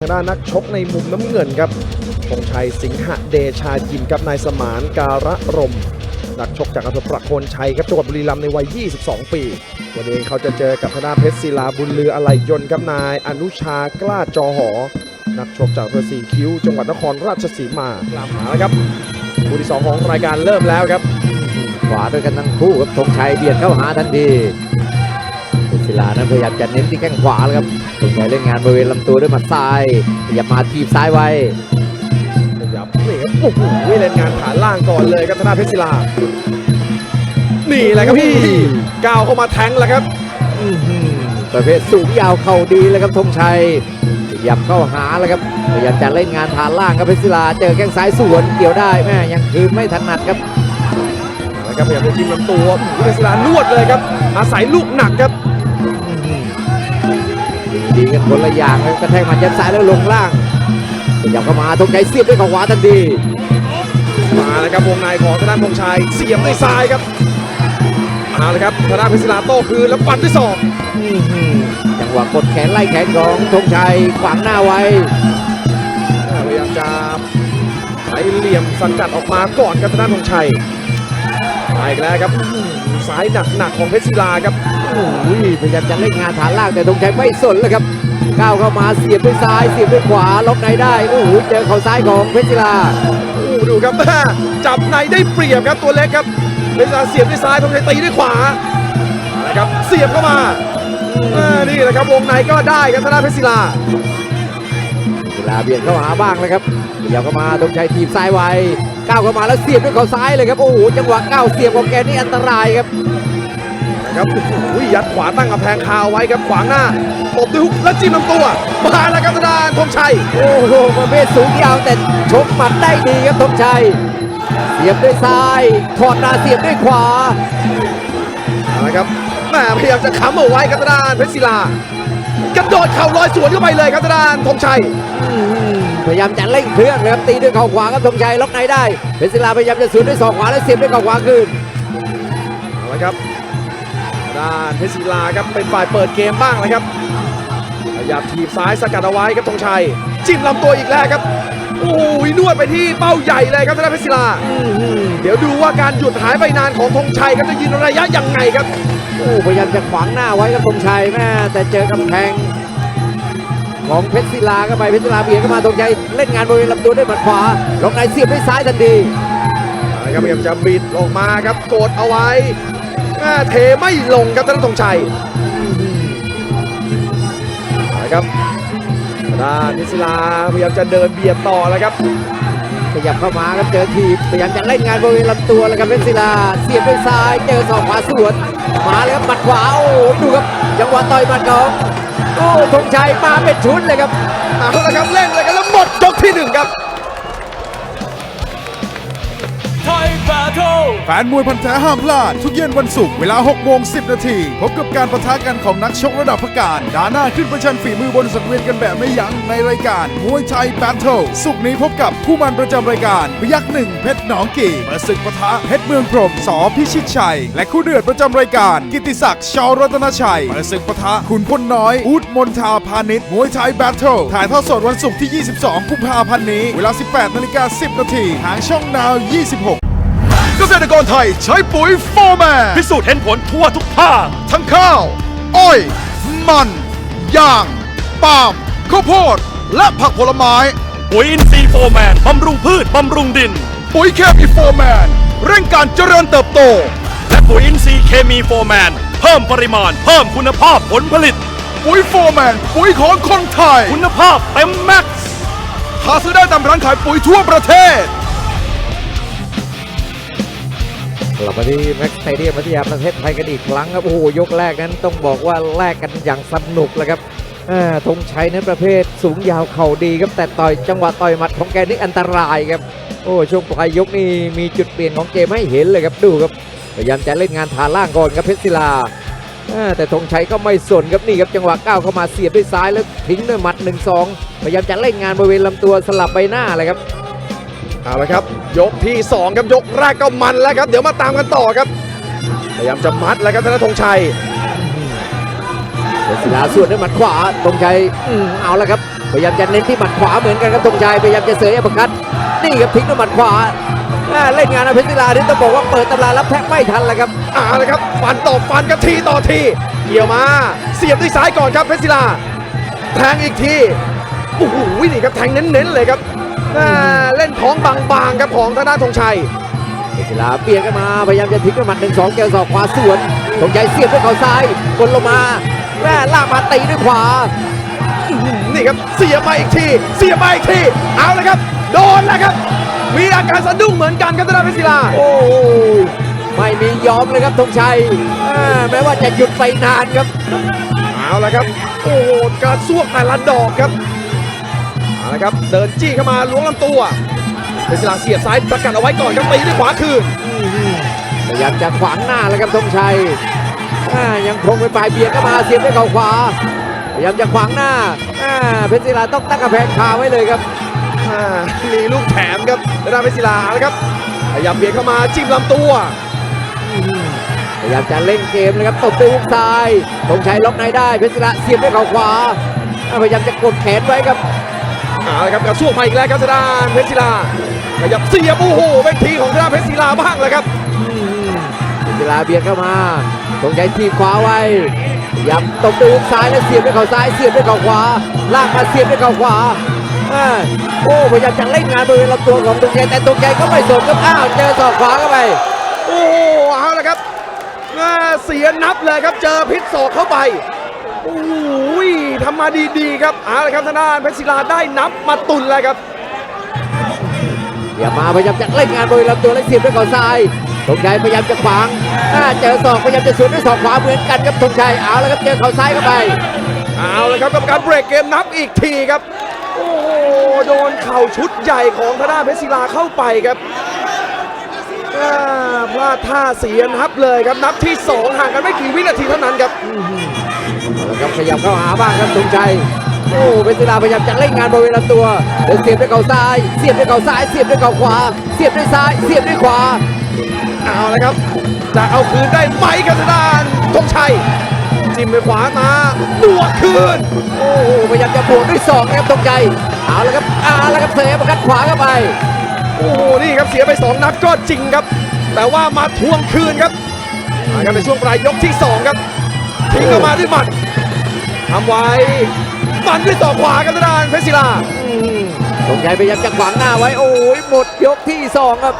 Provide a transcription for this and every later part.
ทางด้านนักชกในมุมน้ำเงินครับธงชัยสิงหเดชายิมกับนายสมานการะรม นักชกจากอำเภอประโคนชัยครับจังหวัดบุรีรัมย์ในวัย 22 ปี วันนี้เขาจะเจอกับทางด้าเพชรศิลาบุญลืออะไหลยนต์ครับนายอนุชากล้าจอหอ นักชกจากอำเภอสีคิ้ว จังหวัดนครราชสีมาตามหาแล้วครับคู่ที่สองของรายการเริ่มแล้วครับขวาด้วยกันทั้งคู่ครับธงชัยเบียดเข้าหาทันที เพชรศิลานั้นพยายามจะเน้นที่แข้งขวาแล้วครับธงชัยเล่นงานบริเวณลำตัวด้วยหมัดซ้ายพยายามมาทีบซ้ายไว้ขยับนี่ครับโอ้โหเล่นงานฐานล่างก่อนเลยครับธนาเพชรศิลา นี่แหละครับพี่ก้าวเข้ามาแทงแล้วครับอื้อหือประเภทสูงยาวเข่าดีเลยครับธงชัยพยายามเข้าหาแล้วครับพยายามจะเล่นงานฐานล่างครับเพชรศิลาเจอแข้งซ้ายสวนเกี่ยวได้แม่ยังคืนไม่ถนัดครับเอาละครับพยายามจะจิ้มลำตัวเพชรศิลานวดเลยครับ อาศัยลูกหนักครับ ดีกันคนละอย่างครับกระแทกหมัดยัดซ้ายแล้วลงล่างพยายามเข้ามาธงชัยเสียบด้วยเข่าขวาทันทีมาแล้วครับวงในของธนาพงชัยเสียบด้วยซ้ายครับเอาละครับธนาเพชรศิลาโต้คืนแล้วปัดด้วยศอกอื้อหือจังหวะกดแขนไล่แขนของธงชัยขวางหน้าไว้พยายามจะใช้เหลี่ยมสกัดออกมาก่อนครับธนาพงชัยมาอีกแล้วครับอื้อหือ ซ้ายหนักๆของเพชรศิลาครับโอ้ยพยายามจะเล่นงานฐานล่างแต่ธงชัยไม่สนเลยครับก้าวเข้ามาเสียบด้วยซ้ายเสียบด้วยขวาล็อกในได้โอ้โหเจอเข่าซ้ายของเพชรศิลาโอ้โหดูครับจับในได้เปรียบครับตัวเล็กครับเพชรศิลาเสียบด้วยซ้ายธงชัยตีด้วยขวาเอาละครับเสียบเข้ามาอ่านี่แหละครับวงในก็ได้ครับธนาเพชรศิลาศิลาเบียดเข้าหาบ้างเลยครับพยายามเข้ามาธงชัยทีบซ้ายไว ก้าวเข้ามาแล้วเสียบด้วยเข่าซ้ายเลยครับโอ้โหจังหวะก้าวเสียบของแกนี่อันตรายครับนะครับโอ้โหยัดขวาตั้งกำแพงคาเอาไว้ครับขวางหน้าตบด้วยฮุกแล้วจิ้มลำตัวมาแล้วครับธนาธงชัยโอ้โหประเภทสูงยาวแต่ชกหมัดได้ดีครับธงชัยเสียบด้วยซ้ายถอดหน้าเสียบด้วยขวาเอาละครับแหม่พยายามจะค้ำเอาไว้ครับธนาเพชรศิลากระโดดเข่าลอยสวนเข้าไปเลยครับธนาธงชัยอืม พยายามจะเร่งเครื่องนะครับตีด้วยเข่าขวาครับธงชัยล็อกในได้เพชรศิลาพยายามจะสวนด้วยศอกขวาแล้วเสียบด้วยเข่าขวาคืนเอาละครับด้านเพชรศิลาครับเป็นฝ่ายเปิดเกมบ้างเลยครับพยายามทีบซ้ายสกัดเอาไว้ครับธงชัยจิ้มลำตัวอีกแล้วครับโอ้ยนวดไปที่เป้าใหญ่เลยครับธนาเพชรศิลาเดี๋ยวดูว่าการหยุดหายไปนานของธงชัยครับจะยืนระยะยังไงครับโอ้พยายามจะขวางหน้าไว้ครับธงชัยแม่แต่เจอกำแพง ของเพชรศิลาเข้าไปเพชรศิลาเบียดเข้ามาธงชัยเล่นงานบริเวณลำตัวด้วยหมัดขวาล็อกในเสียบด้วยซ้ายทันทีเอาละครับพยายามจะบิดลงมาครับกดเอาไว้แม่เทไม่ลงครับท่าธงชัยเอาละครับด้านนิศิลาพยายามจะเดินเบียดต่อแล้วครับ ขยับเข้ามาครับเจอทีพยายามจะเล่นงานบริเวณลำตัวแล้วครับเพชรศิลาเสียบด้วยซ้ายเจอศอกขวาสวนมาเลยครับหมัดขวาโอ้ดูครับจังหวะต่อยหมัดของโอ้ธงชัยมาเป็นชุดเลยครับเอาละครับเล่นเลยกันแล้วหมดยกที่หนึ่งครับ ไทยแบทเทิลแฟนมวยพันธุ์แท้ห้ามพลาด ทุกเย็นวันศุกร์เวลา6โมง10 นาที พบกับการประทะกันของนักชกระดับประกาศดาหน้าขึ้นประชันฝีมือบนสังเวียนกันแบบไม่ยั้งในรายการมวยไทยแบทเทิลศุกร์นี้พบกับคู่มันประจำรายการพยักหนึ่งเพชรหนองกี่เปิดศึกปะทะเพชรเมืองพรมสอพิชิตชัย และคู่เดือดประจำรายการ กิติศักดิ์ชอรัตนชัยเปิดศึกปะทะขุนพลน้อยอูดมนทาพาณิชย์มวยไทยแบทเทิลถ่ายทอดสดวันศุกร์ที่ 22 กุมภาพันธ์นี้ เวลา 18นาฬิกา10 นาทีทางช่องนาว 26เก ษตรกรไทยใช้ปุ๋ยโฟร์แมนพิสูจน์เห็นผลทั่วทุกภาค ทั้งข้าว อ้อย มันยาง ปาล์มข้าวโพด และผักผลไม้ ปุ๋ยอินทรีย์โฟร์แมนบำรุงพืชบำรุงดิน ปุ๋ยเคมีโฟร์แมนเร่งการเจริญเติบโต และปุ๋ยอินทรีย์เคมีโฟร์แมนเพิ่มปริมาณ เพิ่มคุณภาพผลผลิต ปุ๋ยโฟร์แมนปุ๋ยของคนไทย คุณภาพเต็มแม็กซ์หาซื้อได้ตามร้านขายปุ๋ยทั่วประเทศ กลับมาที่แม็กซ์สเตเดียมพัทยาประเทศไทยกันอีกครั้งครับ โอ้โห ยกแรกนั้นต้องบอกว่าแลกกันอย่างสนุกเลยครับธงชัยนั้นประเภทสูงยาวเข่าดีครับ แต่ต่อยจังหวะต่อยหมัดของแกนี่อันตรายครับ โอ้ช่วงปลายยกนี่มีจุดเปลี่ยนของเกมให้เห็นเลยครับดูครับ พยายามจะเล่นงานฐานล่างก่อนครับเพชรศิลาแต่ธงชัยก็ไม่สนครับนี่ครับจังหวะก้าวเข้ามาเสียบด้วยซ้ายแล้วทิ้งด้วยหมัด1นสองพยายามจะเล่นงานบริเวณลำตัวสลับใบหน้าเลยครับ เอาละครับ ยกที่ 2 ครับยกแรกก็มันแล้วครับ เดี๋ยวมาตามกันต่อครับ พยายามจะมัดแล้วครับธนธงชัยเพชรศิลาส่วนด้วยหมัดขวาธงชัยอืมเอาละครับ พยายามจะเน้นที่หมัดขวาเหมือนกันครับธงชัยพยายามจะเสยอัปคัตนี่ครับทิ้งด้วยหมัดขวาอ่าเล่นงานนะเพชรศิลาที่ต้องบอกว่าเปิดตำรารับแทบไม่ทันแล้วครับเอาละครับฟันต่อฟันกับทีต่อทีเกี่ยวมาเสียบด้วยซ้ายก่อนครับเพชรศิลาแทงอีกทีโอ้โหนี่ครับแทงเน้นๆเลยครับอ่า เล่นของบางๆครับของทางด้านธงชัยเพชรศิลาเปลี่ยนกันมาพยายามจะทิ้งด้วยหมัดหนึ่งสองเจอศอกขวาสวนธงชัยเสียบด้วยเข่าซ้ายกดลงมาแม่ลากมาตีด้วยขวานี่ครับเสียมาอีกที เสียมาอีกที เอาเลยครับ โดนแล้วครับ มีอาการสะดุ้งเหมือนกันครับธนาเพชรศิลาโอ้ไม่มียอมเลยครับธงชัยแม้ว่าจะหยุดไปนานครับ เอาละครับ โอ้โหการสวกแต่ละดอกครับ ละครับเดินจี้เข้ามาล้วงลำตัวเพชรศิลาเสียบซ้ายประกันเอาไว้ก่อนครับตีด้วยขวาคืนพยายามจะขวางหน้าแล้วครับธงชัยอ่ายังคงเป็นฝ่ายเบียดเข้ามาเสียบด้วยเข่าขวาพยายามจะขวางหน้าอ่าเพชรศิลาต้องตั้งกระแพงคาไว้เลยครับอ่ามีลูกแถมครับธนาเพชรศิลาเอาละครับพยายามเบียดเข้ามาจิ้มลำตัวพยายามจะเล่นเกมเลยครับตบด้วยฮุกซ้ายธงชัยล็อกในได้เพชรศิลาเสียบด้วยเข่าขวาอ่าพยายามจะกดแขนไว้ครับ เอาละครับกระซวกมาอีกแล้วครับทางด้านเพชรศิลาขยับเสียบโอ้โหเป็นทีของทางด้านเพชรศิลาบ้างเลยครับเพชรศิลาเบียดเข้ามาธงชัยทีขวาไว้ยายามตบด้วยซ้ายแล้วเสียบด้วยเข่าซ้ายเสียบด้วยเข่าขวาลากมาเสียบด้วยเข่าขวาอ่าโอ้พยายามจะเล่นงานบริเวณลำตัวของธงชัยแต่ธงชัยก็ไม่สนครับอ้าวเจอศอกขวาเข้าไปโอ้โหเอาละครับเสียนับเลยครับเจอพิษศอกเข้าไป โอ้โหทำมาดีๆครับเอาละครับทางด้านเพชรศิลาได้นับมาตุนเลยครับอย่ามาพยายามจะเล่นงานบริเวณลำตัวและเสียบด้วยเข่าซ้ายธงชัยพยายามจะขวางอ่าเจอศอกพยายามจะสวนด้วยศอกขวาเหมือนกันครับธงชัยเอาแล้วครับเจอเข่าซ้ายเข้าไป เอาละครับกรรมการเบรกเกมนับอีกทีครับ โอ้โหโดนเข่าชุดใหญ่ของทางด้านเพชรศิลาเข้าไปครับอ่าพลาดท่าเสียนับเลยครับนับที่สองห่างกันไม่กี่วินาทีเท่านั้นครับเอาละ ครับขยับเข้าหาบ้างครับธงชัยโอ้เป็นศิลาพยายามจะเล่นงานบริเวณลำตัวเดินเสียบด้วยเข่าซ้าย เสียบด้วยเข่าซ้าย เสียบด้วยเข่าขวา เสียบด้วยซ้าย เสียบด้วยขวา เอาละครับ จะเอาคืนได้ไหมครับทางด้านธงชัย จิ้มไปขวามาบวกคืน โอ้โหพยายามจะบวกด้วยศอกนะครับธงชัย เอาละครับ เอาละครับเสยประกัดขวาเข้าไป โอ้โห นี่ครับเสียไป 2 นัดก็จริงครับ แต่ว่ามาทวงคืนครับมากันในช่วงปลายยกที่ 2 ครับ ทิ้งออกมาด้วยหมัดทำไว้ฟันด้วยศอกขวากันทางด้านเพชรศิลาสงชัยพยายามจะขวางหน้าไว้ โอ้ยหมดยกที่สองครับ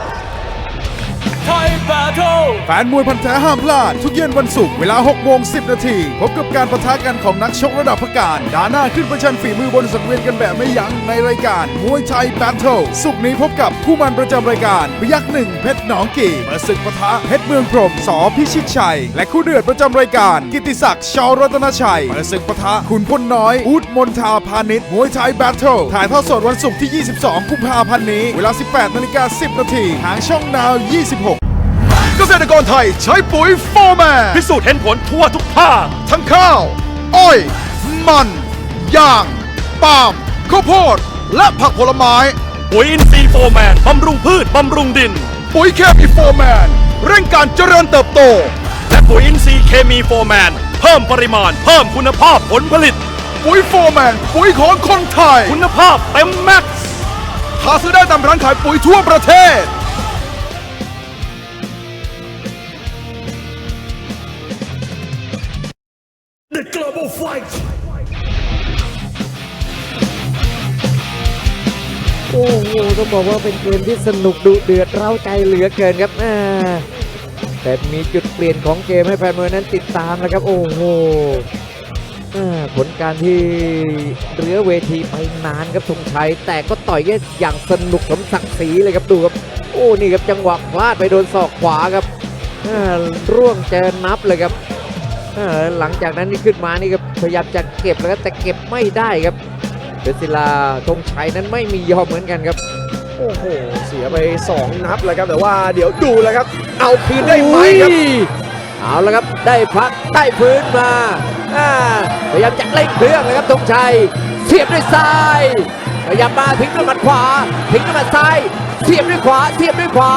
แฟนมวยพันธะห้ามพลาด ทุกเย็นวันศุกร์เวลา6โมง10 นาที พบกับการประทะกันของนักชกระดับประการดาหน้าขึ้นประชันฝีมือบนสังเวียนกันแบบไม่ยั้งในรายการมวยไทยแบทเทิลศุกร์นี้พบกับคู่มันประจำรายการพยักหนึ่งเพชรหนองกี่เปิดศึกปะทะเพชรเมืองพรมสอพิชิตชัย และคู่เดือดประจำรายการ กิติศักดิ์ชอรัตนชัยเปิดศึกปะทะขุนพลน้อยอูดมนทาพาณิชย์มวยไทยแบทเทิลถ่ายทอดสดวันศุกร์ที่ 22 กุมภาพันธ์นี้ เวลา 18นาฬิกา10 นาทีทางช่องนาว 26เก ษตรกรไทยใช้ปุ๋ยโฟร์แมนพิสูจน์เห็นผลทั่วทุกภาค ทั้งข้าว อ้อย มันยาง ปาล์มข้าวโพด และผักผลไม้ ปุ๋ยอินทรีย์โฟร์แมนบำรุงพืชบำรุงดิน ปุ๋ยเคมีโฟร์แมนเร่งการเจริญเติบโต และปุ๋ยอินทรีย์เคมีโฟร์แมนเพิ่มปริมาณ เพิ่มคุณภาพผลผลิต ปุ๋ยโฟร์แมนปุ๋ยของคนไทย คุณภาพเต็มแม็กซ์หาซื้อได้ตามร้านขายปุ๋ยทั่วประเทศ อ้โหต้องบอกว่าเป็นเกมที่สนุกดุเดือดเร้าใจเหลือเกินครับอ่าแต่มีจุดเปลี่ยนของเกมให้แฟนมวยนั้นติดตามนะครับ โอ้โหผลการที่เรือเวทีไปนานครับธงชัย แต่ก็ต่อยได้อย่างสนุกสมศักดิ์ศรีเลยครับดูครับ โอ้นี่ครับจังหวะพลาดไปโดนศอกขวาครับร่วงเจอนับเลยครับหลังจากนั้นนี่ขึ้นมานี่ครับพยายามจะเก็บแล้วแต่เก็บไม่ได้ครับ เดชศิลาธงชัยนั้นไม่มียอมเหมือนกันครับ โอ้โห เสียไป 2 นับแล้วครับ แต่ว่าเดี๋ยวดูแล้วครับ เอาคืนได้ไหมครับอุ้ยเอาละครับ ได้พักได้พื้นมาอ่าพยายามจะเล่งเครื่องเลยครับธงชัย เสียบด้วยซ้ายพยายามมาทิ้งด้วยหมัดขวา ทิ้งด้วยหมัดซ้าย เสียบด้วยขวา เสียบด้วยขวา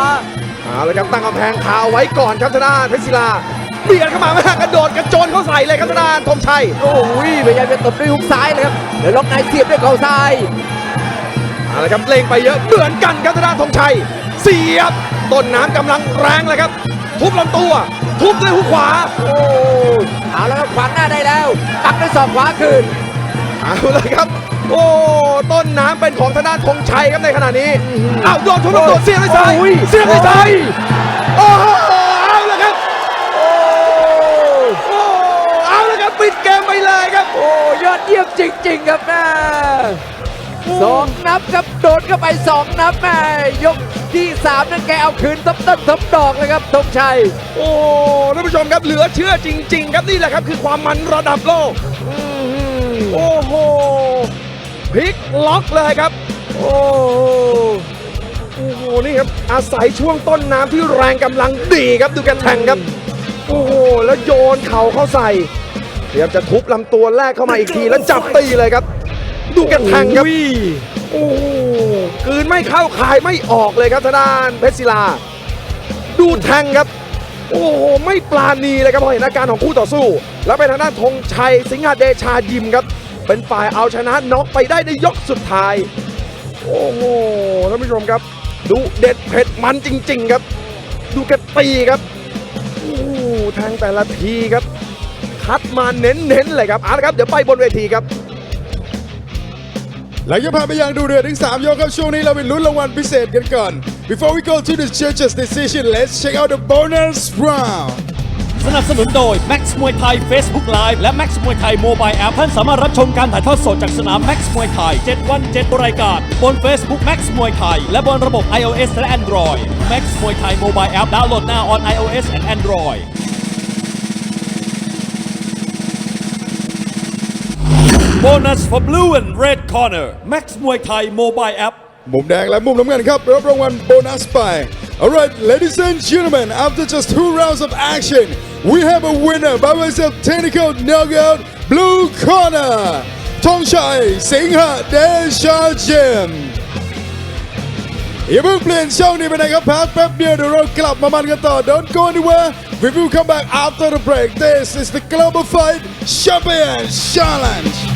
เอาละครับตั้งกำแพงคาไว้ก่อนครับทางด้านเพชรศิลา เบียดเข้ามาแม่กระโดดกระโจนเข้าใส่เลยครับทางด้านธงชัย โอ้ยพยายามจะตบด้วยฮุกซ้ายเลยครับเดี๋ยวล็อกในเสียบด้วยเข่าซ้ายเอาละครับเล็งไปเยอะเหมือนกันครับทางด้านธงชัย เสียบต้นน้ำกำลังแรงเลยครับ ทุบลำตัว ทุบด้วยหุกขวา โอ้เอาแล้วครับขวางหน้าได้แล้วตักด้วยศอกขวาคืนเอาเลยครับ โอ้ต้นน้ำเป็นของทางด้านธงชัยครับในขณะนี้เอาโดนทุบลำตัวเสียบด้วยซ้ายโอ้ยเสียบด้วยซ้ายโอ้โหเอาเลยครับ โอ้ โอ้เอาเลยครับปิดเกมไปเลยครับ โอ้ยอดเยี่ยมจริง ๆ ครับแม่สองนับครับโดนเข้าไปสองนับแม่ยกที่สามนั่นแกเอาคืนทับต้นทับดอกเลยครับธงชัย โอ้ท่านผู้ชมครับเหลือเชื่อจริง ๆ ครับนี่แหละครับคือความมันระดับโลกโอ้โหพลิกล็อกเลยครับ โอ้โอ้โหนี่ครับอาศัยช่วงต้นน้ำที่แรงกำลังดีครับดูกันแทงครับ โอ้โหแล้วโยนเข่าเข้าใส่ พยายามจะทุบลำตัวแรกเข้ามาอีกทีแล้วจับตีเลยครับ ดูกันแทงครับโอ้โหกลืนไม่เข้าคายไม่ออกเลยครับทางด้านเพชรศิลา ดูแทงครับ โอ้โหไม่ปลาณีเลยครับพอเห็นอาการของคู่ต่อสู้ แล้วเป็นทางด้านธงชัยสิงหาเดชายิมครับ เป็นฝ่ายเอาชนะน็อกไปได้ในยกสุดท้าย โอ้โหท่านผู้ชมครับดูเด็ดเผ็ดมันจริง ๆ ครับ ดูกระตีครับโอ้โหแทงแต่ละทีครับ คัดมาเน้นๆเลยครับเอาละครับเดี๋ยวไปบนเวทีครับหลังจากผ่านไปอย่างดูเดือดถึง 3 ยกครับ ช่วงนี้เราไปลุ้นรางวัลพิเศษกันก่อน Before we go to the judges decision let's check out the bonus round สนับสนุนโดย Max มวยไทย Facebook Live และ Max มวยไทย Mobile App ท่านสามารถรับชมการถ่ายทอดสดจากสนาม Max มวยไทย 7 วัน 7 รายการ บน Facebook Max มวยไทย และบนระบบ iOS และ Android Max มวยไทย Mobile App ดาวน์โหลดหน้า on iOS and Android Bonus for blue and red corner Max มวยไทย Mobile App มุมแดงและมุมน้ำเงินครับรับรางวัลโบนัสไป Alright ladies and gentlemen after just two rounds of action we have a winner by way of technical knockout blue corner ธงชัยสิงหะเดชาจิมอย่าเพิ่งเปลี่ยนช่องนี้ไปไหนครับพักแป๊บเดียวเดี๋ยวเรากลับมามันกันต่อ Don't go anywhere we will come back after the break this is the Global Fight Champion Challenge